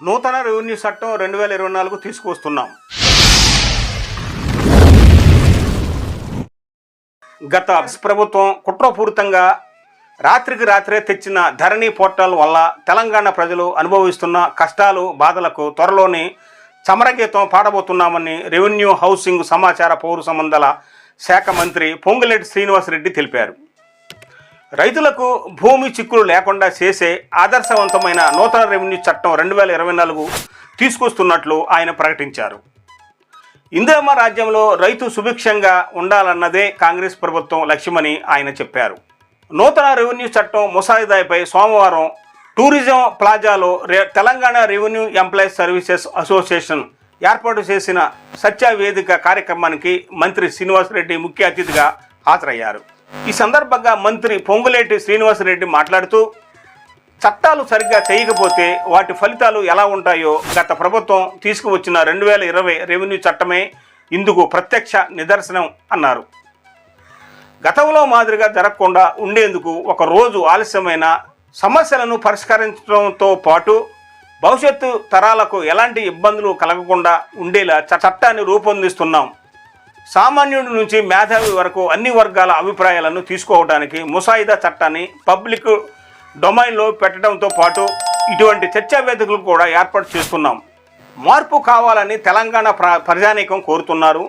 నూతన రెవెన్యూ చట్టం రెండు వేల ఇరవై నాలుగు తీసుకువస్తున్నాం. గత ప్రభుత్వం కుట్రపూరితంగా రాత్రికి రాత్రే తెచ్చిన ధరణి పోర్టల్ వల్ల తెలంగాణ ప్రజలు అనుభవిస్తున్న కష్టాలు బాధలకు త్వరలోనే సమరగీతం పాడబోతున్నామని రెవెన్యూ హౌసింగ్ సమాచార పౌర సంబంధాల శాఖ మంత్రి పొంగులేటి శ్రీనివాసరెడ్డి తెలిపారు. రైతులకు భూమి చిక్కులు లేకుండా చేసే ఆదర్శవంతమైన నూతన రెవెన్యూ చట్టం రెండు వేల ఇరవై నాలుగు తీసుకొస్తున్నట్లు ఆయన ప్రకటించారు. ఇందిరమ్మ రాజ్యంలో రైతు సుభిక్షంగా ఉండాలన్నదే కాంగ్రెస్ ప్రభుత్వం లక్ష్యమని ఆయన చెప్పారు. నూతన రెవెన్యూ చట్టం ముసాయిదాపై సోమవారం టూరిజం ప్లాజాలో రే Telangana revenue employees services association ఏర్పాటు చేసిన సత్యవేదిక కార్యక్రమానికి మంత్రి శ్రీనివాసరెడ్డి ముఖ్య అతిథిగా హాజరయ్యారు. ఈ సందర్భంగా మంత్రి పొంగులేటి శ్రీనివాసరెడ్డి మాట్లాడుతూ చట్టాలు సరిగ్గా చేయకపోతే వాటి ఫలితాలు ఎలా ఉంటాయో గత ప్రభుత్వం తీసుకువచ్చిన రెండు వేల ఇరవై రెవెన్యూ చట్టమే ఇందుకు ప్రత్యక్ష నిదర్శనం అన్నారు. గతంలో మాదిరిగా జరగకుండా ఉండేందుకు ఒక రోజు ఆలస్యమైన సమస్యలను పరిష్కరించడంతో పాటు భవిష్యత్తు తరాలకు ఎలాంటి ఇబ్బందులు కలగకుండా ఉండేలా చ- చట్టాన్ని రూపొందిస్తున్నాం. సామాన్యుడి నుంచి మేధావి వరకు అన్ని వర్గాల అభిప్రాయాలను తీసుకోవడానికి ముసాయిదా చట్టాన్ని పబ్లిక్ డొమైన్లో పెట్టడంతో పాటు ఇటువంటి చర్చా వేదికలు కూడా ఏర్పాటు చేస్తున్నాం. మార్పు కావాలని తెలంగాణ ప్రజానీకం కోరుతున్నారు.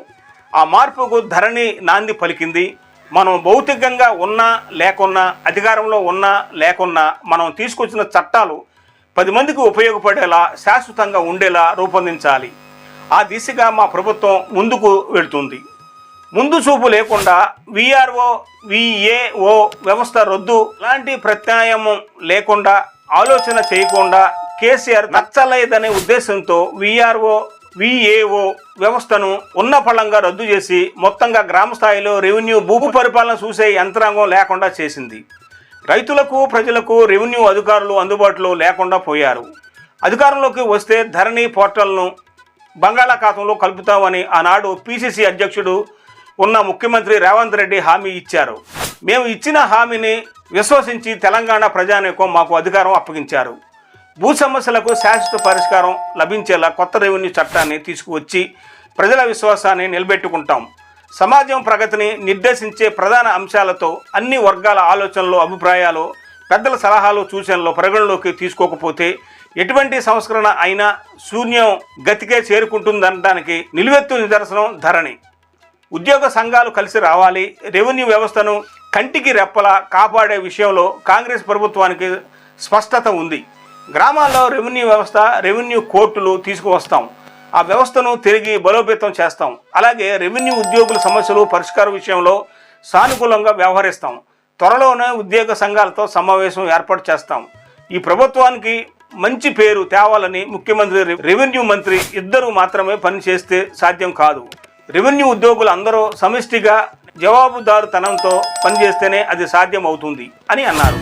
ఆ మార్పుకు ధరణి నాంది పలికింది. మనం భౌతికంగా ఉన్నా లేకున్నా అధికారంలో ఉన్నా లేకున్నా మనం తీసుకొచ్చిన చట్టాలు పది మందికి ఉపయోగపడేలా శాశ్వతంగా ఉండేలా రూపొందించాలి. ఆ దిశగా మా ప్రభుత్వం ముందుకు వెళ్తుంది. ముందు చూపు లేకుండా విఆర్ఓ విఏఓ వ్యవస్థ రద్దు లాంటి ప్రత్యామ్నాయం లేకుండా ఆలోచన చేయకుండా కేసీఆర్ నచ్చలేదనే ఉద్దేశంతో విఆర్ఓ విఏఓ వ్యవస్థను ఉన్న ఫలంగా రద్దు చేసి మొత్తంగా గ్రామ స్థాయిలో రెవెన్యూ భూ పరిపాలన చూసే యంత్రాంగం లేకుండా చేసింది. రైతులకు ప్రజలకు రెవెన్యూ అధికారులు అందుబాటులో లేకుండా పోయారు. అధికారంలోకి వస్తే ధరణి పోర్టల్ను బంగాళాఖాతంలో కలుపుతామని ఆనాడు పిసిసి అధ్యక్షుడు ఉన్న ముఖ్యమంత్రి రేవంత్ రెడ్డి హామీ ఇచ్చారు. మేము ఇచ్చిన హామీని విశ్వసించి తెలంగాణ ప్రజానీకం మాకు అధికారం అప్పగించారు. భూ సమస్యలకు శాశ్వత పరిష్కారం లభించేలా కొత్త రెవెన్యూ చట్టాన్ని తీసుకువచ్చి ప్రజల విశ్వాసాన్ని నిలబెట్టుకుంటాం. సమాజం ప్రగతిని నిర్దేశించే ప్రధాన అంశాలతో అన్ని వర్గాల ఆలోచనలు అభిప్రాయాలు పెద్దల సలహాలు సూచనలు పరిగణలోకి తీసుకోకపోతే ఎటువంటి సంస్కరణ అయినా శూన్యం గతికే చేరుకుంటుందనడానికి నిలువెత్తు నిదర్శనం ధరణి. ఉద్యోగ సంఘాలు కలిసి రావాలి రెవెన్యూ వ్యవస్థను కంటికి రెప్పలా కాపాడే విషయంలో కాంగ్రెస్ ప్రభుత్వానికి స్పష్టత ఉంది. గ్రామాల్లో రెవెన్యూ వ్యవస్థ రెవెన్యూ కోర్టులు తీసుకువస్తాం. ఆ వ్యవస్థను తిరిగి బలోపేతం చేస్తాం. అలాగే రెవెన్యూ ఉద్యోగుల సమస్యలు పరిష్కార విషయంలో సానుకూలంగా వ్యవహరిస్తాం. త్వరలోనే ఉద్యోగ సంఘాలతో సమావేశం ఏర్పాటు చేస్తాం. ఈ ప్రభుత్వానికి మంచి పేరు తేవాలని ముఖ్యమంత్రి రెవెన్యూ మంత్రి ఇద్దరు మాత్రమే పనిచేస్తే సాధ్యం కాదు. రెవెన్యూ ఉద్యోగులు అందరూ సమిష్టిగా జవాబుదారుతనంతో పనిచేస్తేనే అది సాధ్యం అవుతుంది అని అన్నారు.